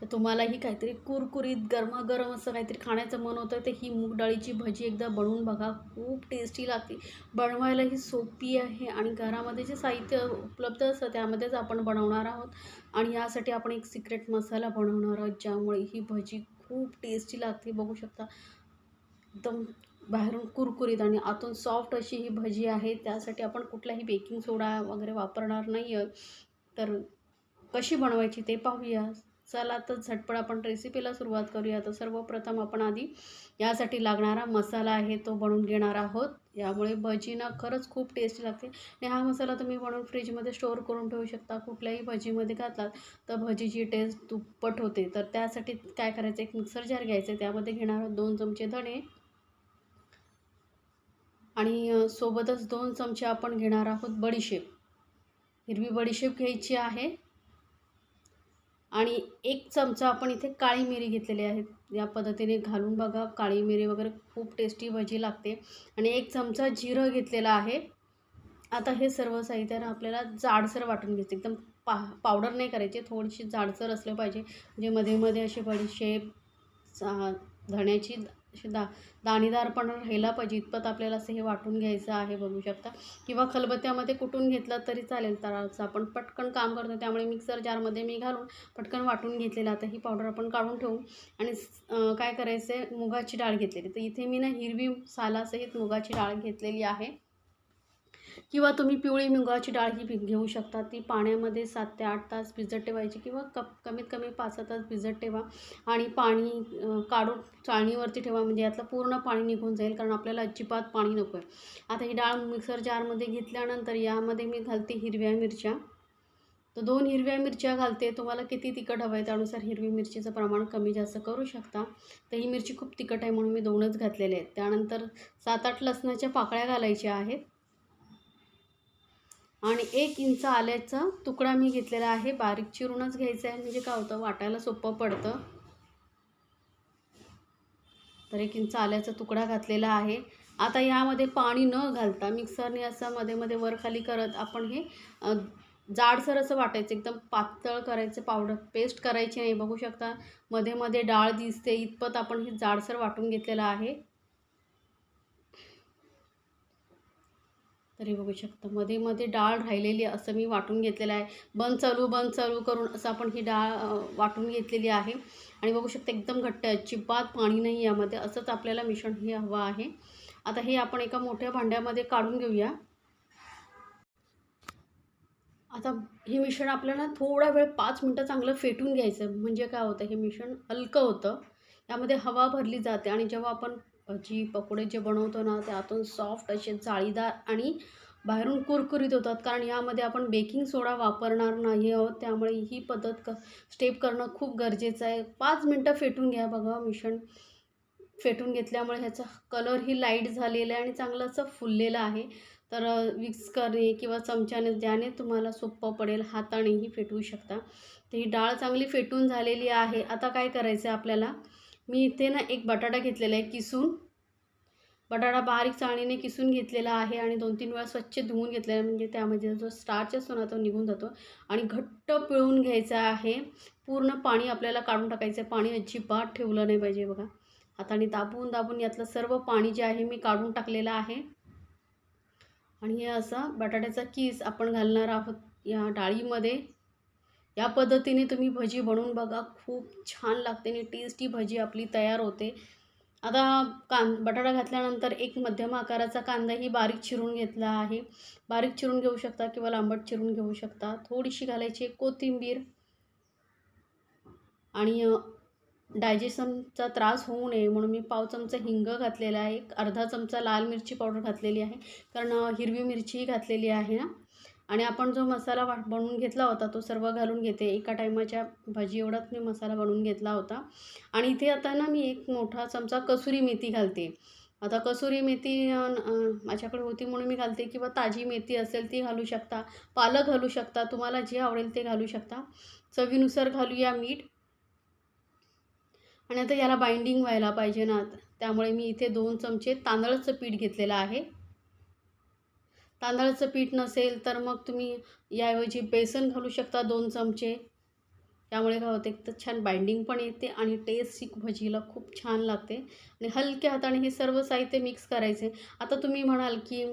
तर तुम्हालाही काहीतरी कुरकुरीत गरमागरम असं काहीतरी खाण्याचं मन होतं. तर ही मूग डाळीची भजी एकदा बनवून बघा. खूप टेस्टी लागते. बनवायलाही सोपी आहे आणि घरामध्ये जे साहित्य उपलब्ध असतं त्यामध्येच आपण बनवणार आहोत. आणि यासाठी आपण एक सिक्रेट मसाला बनवणार आहोत ज्यामुळे ही भजी खूप टेस्टी लागते. बघू शकता. एकदम बाहेरून कुरकुरीत आणि आतून सॉफ्ट अशी ही भजी आहे. त्यासाठी आपण कुठलाही बेकिंग सोडा वगैरे वापरणार नाही आहे तर कशी बनवायची ते पाहूया. चला तर झटपट आपण रेसिपीला सुरुवात करूया. तर सर्वप्रथम आपण आधी यासाठी लागणारा मसाला आहे तो बनवून घेणार आहोत. यामुळे भजी ना खरंच खूप टेस्टी लागते. आणि हा मसाला तुम्ही बनवून फ्रीजमध्ये स्टोअर करून ठेवू शकता. कुठल्याही भजीमध्ये घातलात तर भजीची टेस्ट दुप्पट होते. तर त्यासाठी काय करायचं? एक मिक्सर जार घ्यायचं त्यामध्ये घेणार आहोत दोन चमचे धणे. आणि सोबतच दोन चमचे आपण घेणार आहोत बडीशेप. हिरवी बडीशेप घ्यायची आहे. आणि एक चमचा आपण इथे काळी मिरी घेतलेली आहे. या पद्धतीने घालून बघा काळी मिरी वगैरे खूप टेस्टी भजी लागते. आणि एक चमचा जिरं घेतलेला आहे. आता हे सर्व साहित्यानं आपल्याला जाडसर वाटून घ्यायचं. एकदम पा पावडर नाही करायचे थोडीशी जाडसर असलं पाहिजे. म्हणजे मध्ये मध्ये असे बडीशेप धण्याची असे दा दाणेदारपणा राहिला पाहिजे. इतपत आपल्याला असं हे वाटून घ्यायचं आहे बघू शकता. किंवा खलबत्त्यामध्ये कुटून घेतलं तरी चालेल. तर आपण पटकन काम करतो. त्यामुळे मिक्सर जारमध्ये मी घालून पटकन वाटून घेतलेला. आता ही पावडर आपण काढून ठेवू. आणि काय करायचं आहे मुगाची डाळ घेतलेली. तर इथे मी ना हिरवी सालासहित मुगाची डाळ घेतलेली आहे. किंवा तुम्ही पिवळी मुगाची डाळ ही घेऊ शकता. ती पाण्यामध्ये सात ते आठ तास भिजत ठेवायची किंवा कप कमीत कमी पाच सहा तास भिजत ठेवा. आणि पाणी काढून चाळणीवरती ठेवा. म्हणजे यातलं पूर्ण पाणी निघून जाईल कारण आपल्याला अजिबात पाणी नको आहे आता ही डाळ मिक्सर जारमध्ये घेतल्यानंतर यामध्ये मी घालते हिरव्या मिरच्या. तर दोन हिरव्या मिरच्या घालते. तुम्हाला किती तिखट हवं आहे त्यानुसार हिरवी मिरचीचं प्रमाण कमी जास्त करू शकता. तर ही मिरची खूप तिखट आहे म्हणून मी दोनच घातलेले आहेत. त्यानंतर सात आठ लसणाच्या पाकळ्या घालायच्या आहेत. आणि एक इंच आल्याचा तुकडा मी घेतलेला आहे. बारीक चिरूनच घ्यायचा आहे. म्हणजे काय होतं वाटायला सोपं पडतं. तर एक इंच आल्याचा तुकडा घातलेला आहे. आता यामध्ये पाणी न घालता मिक्सरने असं मध्ये मध्ये वर खाली करत आपण हे जाडसर असं वाटायचं. एकदम पातळ करायचं पावडर पेस्ट करायची नाही. बघू शकता मध्ये मध्ये डाळ दिसते. इतपत आपण हे जाडसर वाटून घेतलेलं आहे. तरी बघू शकता. मध्ये मध्ये डाळ राहिलेली असं मी वाटून घेतलेलं आहे. बंद चालू बंद चालू करून असं आपण ही डाळ वाटून घेतलेली आहे. आणि बघू शकता एकदम घट्ट आहे. अजिबात पाणी नाही यामध्ये. असंच आपल्याला मिश्रण हे हवं आहे. आता हे आपण एका मोठ्या भांड्यामध्ये काढून घेऊया. आता हे मिश्रण आपल्याला थोडा वेळ पाच मिनटं चांगलं फेटून घ्यायचं. म्हणजे काय होतं? हे मिश्रण हलकं होतं. यामध्ये हवा भरली जाते आणि जेव्हा आपण भजी पकोडे जे बनवतो ना ते आतून सॉफ्ट असे जाळीदार आणि बाहेरून कुरकुरीत होतात. कारण यामध्ये आपण बेकिंग सोडा वापरणार नाही आहोत. त्यामुळे ही पद्धत क स्टेप करणं खूप गरजेचं आहे. पाच मिनटं फेटून घ्या बघा मिश्रण फेटून घेतल्यामुळे ह्याचा कलरही लाइट झालेला आहे आणि चांगलं असं फुललेलं आहे. तर विक्स करणे किंवा चमच्याने ज्याने तुम्हाला सोपं पडेल हातानेही फेटवू शकता. तर ही डाळ चांगली फेटून झालेली आहे. आता काय करायचं आहे आपल्याला? मी इथे ना एक बटाटा घेतलेला आहे किसून. बटाटा बारीक चाळणीने किसून घेतलेला आहे आणि दोन तीन वेळा स्वच्छ धुवून घेतलेला आहे. म्हणजे त्यामध्ये जो स्टार्च असतो ना तो निघून जातो आणि घट्ट पिळून घ्यायचा आहे. पूर्ण पाणी आपल्याला काढून टाकायचं आहे. पाणी अजिबात ठेवलं नाही पाहिजे बघा. हाताने दाबून दाबून यातलं सर्व पाणी जे आहे मी काढून टाकलेलं आहे. आणि हे असं बटाट्याचा किस आपण घालणार आहोत या डाळीमध्ये. या पद्धतीने तुम्ही भजी बनवून बघा. खूप छान लागते आणि टेस्टी भजी आपली तयार होते. आता कां बटाटा घातल्यानंतर एक मध्यम आकाराचा कांदाही बारीक चिरून घेतला आहे. बारीक चिरून घेऊ शकता किंवा लांबट चिरून घेऊ शकता. थोडीशी घालायची कोथिंबीर. आणि डायजेशनचा त्रास होऊ नये म्हणून मी पाव चमचा हिंग घातलेला आहे. एक अर्धा चमचा लाल मिरची पावडर घातलेली आहे. कारण हिरवी मिरचीही घातलेली आहे ना. आणि आपण जो मसाला बनवून घेतला होता तो सर्व घालून घेते. एका टायमाच्या भाजी एवढाच मी मसाला बनवून घेतला होता. आणि इथे आता ना मी एक मोठा चमचा कसुरी मेथी घालते. आता कसुरी मेथी माझ्याकडे होती म्हणून मी घालते किंवा ताजी मेथी असेल ती घालू शकता. पालक घालू शकता. तुम्हाला जे आवडेल ते घालू शकता. चवीनुसार घालूया मीठ. आणि आता याला बाइंडिंग व्हायला पाहिजे ना. त्यामुळे मी इथे दोन चमचे तांदळाचं पीठ घेतलेलं आहे. तांदळाचं पीठ नसेल तर मग तुम्ही याऐवजी बेसन घालू शकता दोन चमचे. त्यामुळे काय होते एक तर छान बाइंडिंग पण येते आणि टेस्ट ही भजीला खूप छान लागते. आणि हलक्या हाताने हे सर्व साहित्य मिक्स करायचे. आता तुम्ही म्हणाल की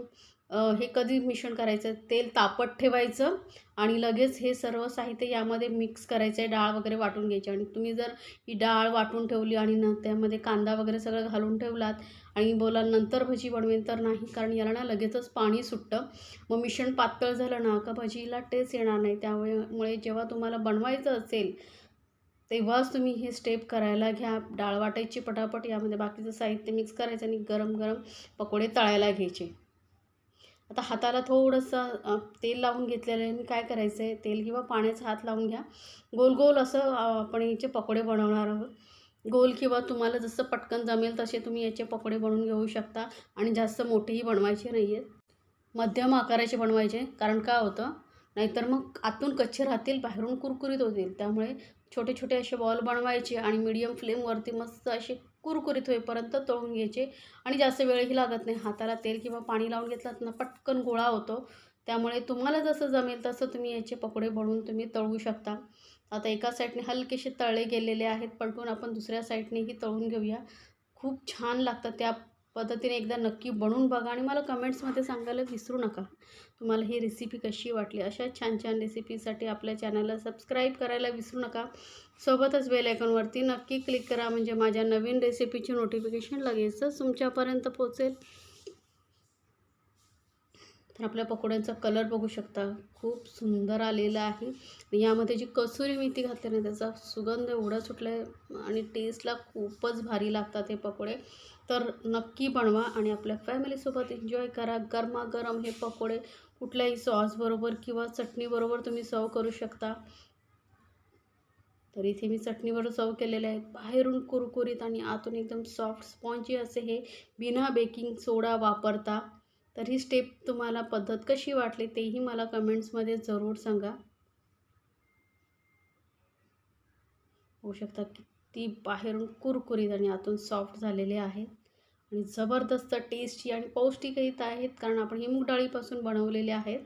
हे कधी मिश्रण करायचं? तेल तापत ठेवायचं आणि लगेच हे सर्व साहित्य यामध्ये मिक्स करायचं आहे. डाळ वगैरे वाटून घ्यायची. आणि तुम्ही जर ही डाळ वाटून ठेवली आणि न त्यामध्ये कांदा वगैरे सगळं घालून ठेवलात आणि बोला नंतर भजी बनवेन तर नाही कारण याला ना लगेचच पाणी सुटतं. मग मिश्रण पातळ झालं ना का भजीला टेस्ट येणार नाही. त्यामुळे जेव्हा तुम्हाला बनवायचं असेल तेव्हाच तुम्ही हे स्टेप करायला घ्या. डाळ वाटायची पटापट. यामध्ये बाकीचं साहित्य मिक्स करायचं आणि गरम गरम पकोडे तळायला घ्यायचे. आता हाताला थोडंसं तेल लावून घेतलेलं आहे. आणि काय करायचं आहे? तेल किंवा पाण्याचा हात लावून घ्या. गोल गोल असं आपण याचे पकोडे बनवणार आहोत. गोल किंवा तुम्हाला जसं पटकन जमेल तसे तुम्ही याचे पकोडे बनवून घेऊ शकता. आणि जास्त मोठेही बनवायचे नाही आहेत. मध्यम आकाराचे बनवायचे. कारण काय होतं? नाहीतर मग आतून कच्चे राहतील बाहेरून कुरकुरीत होतील. त्यामुळे छोटे छोटे असे बॉल बनवायचे आणि मीडियम फ्लेमवरती मस्त असे कुरकुरीत होईपर्यंत तळून घ्यायचे. आणि जास्त वेळही लागत नाही. हाताला तेल किंवा पाणी लावून घेतलात ना पटकन गोळा होतो. त्यामुळे तुम्हाला जसं जमेल तसं तुम्ही याचे पकोडे बनवून तुम्ही तळू शकता. आता एका साईडने हलकेसे तळले गेलेले आहेत. पलटून आपण दुसऱ्या साईडनेही तळून घेऊया. खूप छान लागतं त्या पद्धतीने एकदा नक्की बनवून बघा आणि मला कमेंट्समध्ये सांगायला विसरू नका. तुम्हाला ही रेसिपी कशी वाटली? अशा छान छान रेसिपीसाठी आपल्या चॅनलला सबस्क्राईब करायला विसरू नका. सोबतच बेल आयकॉनवरती नक्की क्लिक करा. म्हणजे माझ्या नवीन रेसिपीची नोटिफिकेशन लगेचच तुमच्यापर्यंत पोचेल तर आपल्या पकोड्यांचा कलर बघू शकता. खूप सुंदर आलेला आहे. यामध्ये जी कसुरी मेथी घातली ना त्याचा सुगंध एवढा सुटला आहे आणि टेस्टला खूपच भारी लागतात हे पकोडे. तर नक्की बनवा आणि आपल्या फॅमिलीसोबत एन्जॉय करा. गरमागरम हे पकोडे कुठल्याही सॉसबरोबर किंवा चटणीबरोबर तुम्ही सर्व करू शकता. तर इथे मी चटणीवर सर्व केलेले आहेत बाहेरून कुरकुरीत आणि आतून एकदम सॉफ्ट स्पॉन्जी असे हे बिना बेकिंग सोडा वापरता. तर ही स्टेप तुम्हाला पद्धत कशी वाटली तेही मला कमेंट्समध्ये जरूर सांगा. होऊ शकता किती बाहेरून कुरकुरीत आणि आतून सॉफ्ट झालेले आहेत. आणि जबरदस्त टेस्टी आणि पौष्टिकही आहेत कारण आपण ही मूग डाळीपासून बनवलेले आहेत.